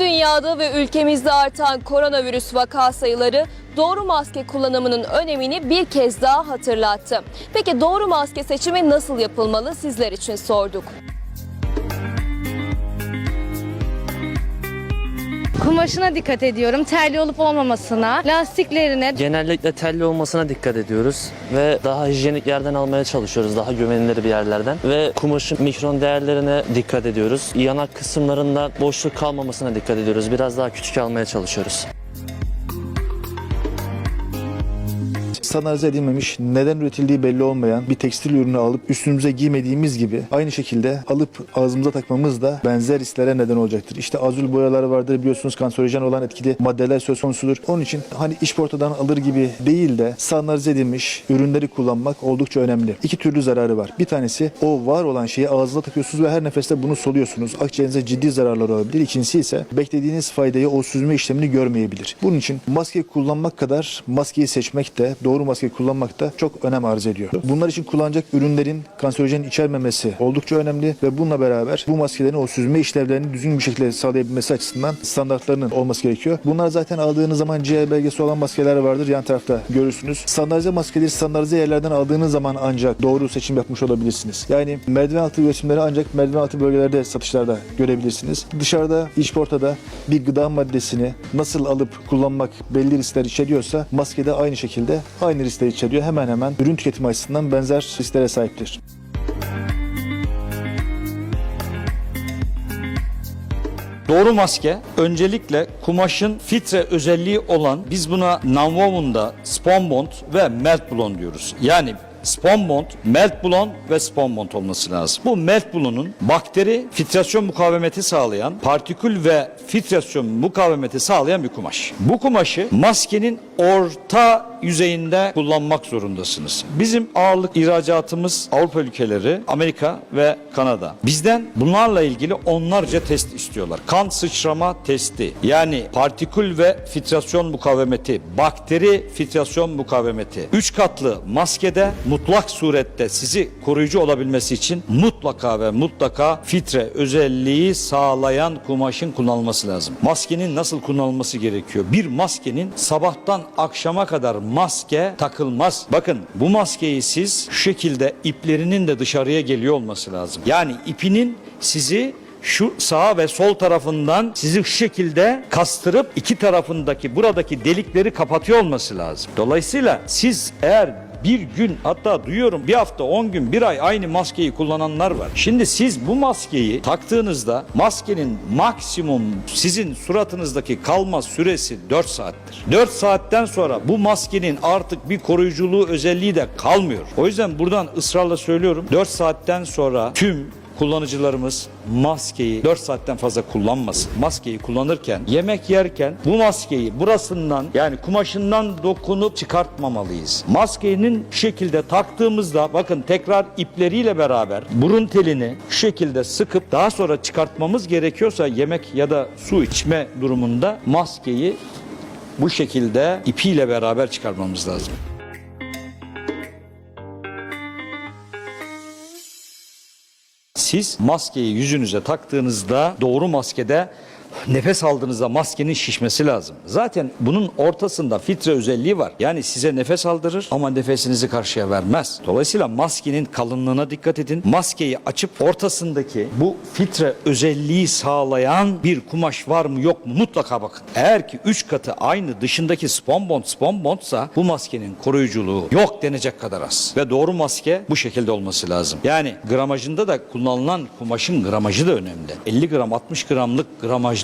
Dünyada ve ülkemizde artan koronavirüs vaka sayıları doğru maske kullanımının önemini bir kez daha hatırlattı. Peki doğru maske seçimi nasıl yapılmalı sizler için sorduk. Kumaşına dikkat ediyorum. Terli olup olmamasına, lastiklerine. Genellikle telli olmasına dikkat ediyoruz ve daha hijyenik yerden almaya çalışıyoruz. Daha güvenilir bir yerlerden ve kumaşın mikron değerlerine dikkat ediyoruz. Yanak kısımlarında boşluk kalmamasına dikkat ediyoruz. Biraz daha küçük almaya çalışıyoruz. Standartize edilmemiş, neden üretildiği belli olmayan bir tekstil ürünü alıp üstümüze giymediğimiz gibi aynı şekilde alıp ağzımıza takmamız da benzer risklere neden olacaktır. İşte azül boyaları vardır biliyorsunuz kanserojen olan etkili maddeler söz konusudur. Onun için hani iş portadan alır gibi değil de standartize edilmiş ürünleri kullanmak oldukça önemli. İki türlü zararı var. Bir tanesi o var olan şeyi ağzına takıyorsunuz ve her nefeste bunu soluyorsunuz. Akciğerinize ciddi zararlar olabilir. İkincisi ise beklediğiniz faydayı o süzme işlemini görmeyebilir. Bunun için maske kullanmak kadar maskeyi seçmek de doğru maske kullanmak da çok önem arz ediyor. Bunlar için kullanacak ürünlerin kanserojen içermemesi oldukça önemli ve bununla beraber bu maskelerin o süzme işlevlerini düzgün bir şekilde sağlayabilmesi açısından standartlarının olması gerekiyor. Bunlar zaten aldığınız zaman CE belgesi olan maskeler vardır. Yan tarafta görürsünüz. Standartize maskeleri standartize yerlerden aldığınız zaman ancak doğru seçim yapmış olabilirsiniz. Yani merdiven altı üretimleri ancak merdiven altı bölgelerde satışlarda görebilirsiniz. Dışarıda, iç portada bir gıda maddesini nasıl alıp kullanmak belli riskler içeriyorsa maskede aynı şekilde riskler içeriyor. Hemen hemen ürün tüketimi açısından benzer risklere sahiptir. Doğru maske öncelikle kumaşın filtre özelliği olan biz buna nonwoven'da spon bond ve melt blond diyoruz. Yani spon bond, melt ve spon bond olması lazım. Bu melt blond'un bakteri filtrasyon mukavemeti sağlayan, partikül ve filtrasyon mukavemeti sağlayan bir kumaş. Bu kumaşı maskenin orta yüzeyinde kullanmak zorundasınız. Bizim ağırlık ihracatımız Avrupa ülkeleri, Amerika ve Kanada. Bizden bunlarla ilgili onlarca test istiyorlar. Kan sıçrama testi, yani partikül ve filtrasyon mukavemeti, bakteri filtrasyon mukavemeti. Üç katlı maskede mutlak surette sizi koruyucu olabilmesi için mutlaka ve mutlaka filtre özelliği sağlayan kumaşın kullanılması lazım. Maskenin nasıl kullanılması gerekiyor? Bir maskenin sabahtan akşama kadar maske takılmaz. Bakın bu maskeyi siz şu şekilde iplerinin de dışarıya geliyor olması lazım. Yani ipinin sizi şu sağ ve sol tarafından sizi şu şekilde kastırıp iki tarafındaki buradaki delikleri kapatıyor olması lazım. Dolayısıyla siz eğer bir gün hatta duyuyorum bir hafta 10 gün bir ay aynı maskeyi kullananlar var. Şimdi siz bu maskeyi taktığınızda maskenin maksimum sizin suratınızdaki kalma süresi 4 saattir. 4 saatten sonra bu maskenin artık bir koruyuculuğu özelliği de kalmıyor. O yüzden buradan ısrarla söylüyorum 4 saatten sonra tüm kullanıcılarımız maskeyi 4 saatten fazla kullanmasın. Maskeyi kullanırken, yemek yerken bu maskeyi burasından yani kumaşından dokunup çıkartmamalıyız. Maskenin şu şekilde taktığımızda bakın tekrar ipleriyle beraber burun telini şu şekilde sıkıp daha sonra çıkartmamız gerekiyorsa yemek ya da su içme durumunda maskeyi bu şekilde ipiyle beraber çıkarmamız lazım. Siz maskeyi yüzünüze taktığınızda doğru maskede nefes aldığınızda maskenin şişmesi lazım. Zaten bunun ortasında filtre özelliği var. Yani size nefes aldırır ama nefesinizi karşıya vermez. Dolayısıyla maskenin kalınlığına dikkat edin. Maskeyi açıp ortasındaki bu filtre özelliği sağlayan bir kumaş var mı yok mu mutlaka bakın. Eğer ki 3 katı aynı dışındaki spon bond spon bondsa bu maskenin koruyuculuğu yok denecek kadar az. Ve doğru maske bu şekilde olması lazım. Yani gramajında da kullanılan kumaşın gramajı da önemli. 50 gram 60 gramlık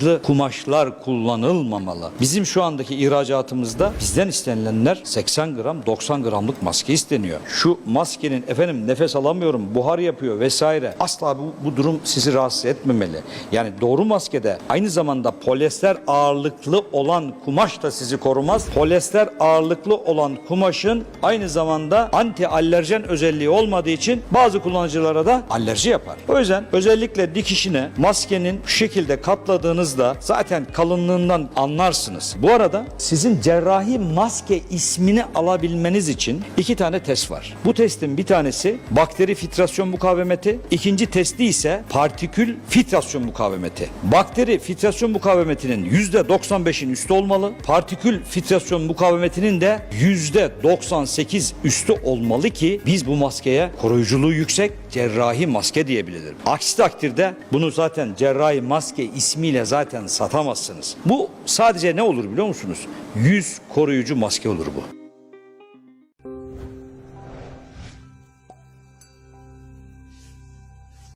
gramajlı kumaşlar kullanılmamalı. Bizim şu andaki ihracatımızda bizden istenilenler 80 gram 90 gramlık maske isteniyor. Şu maskenin efendim nefes alamıyorum buhar yapıyor vesaire asla bu, bu durum sizi rahatsız etmemeli. Yani doğru maskede aynı zamanda polyester ağırlıklı olan kumaş da sizi korumaz. Polyester ağırlıklı olan kumaşın aynı zamanda anti alerjen özelliği olmadığı için bazı kullanıcılara da alerji yapar. O yüzden özellikle dikişine maskenin şu şekilde katladığınız taktığınızda zaten kalınlığından anlarsınız. Bu arada sizin cerrahi maske ismini alabilmeniz için iki tane test var. Bu testin bir tanesi bakteri filtrasyon mukavemeti, ikinci testi ise partikül filtrasyon mukavemeti. Bakteri filtrasyon mukavemetinin %95'in üstü olmalı. Partikül filtrasyon mukavemetinin de %98 üstü olmalı ki biz bu maskeye koruyuculuğu yüksek cerrahi maske diyebilirim. Aksi takdirde bunu zaten cerrahi maske ismiyle zaten satamazsınız. Bu sadece ne olur biliyor musunuz? Yüz koruyucu maske olur bu.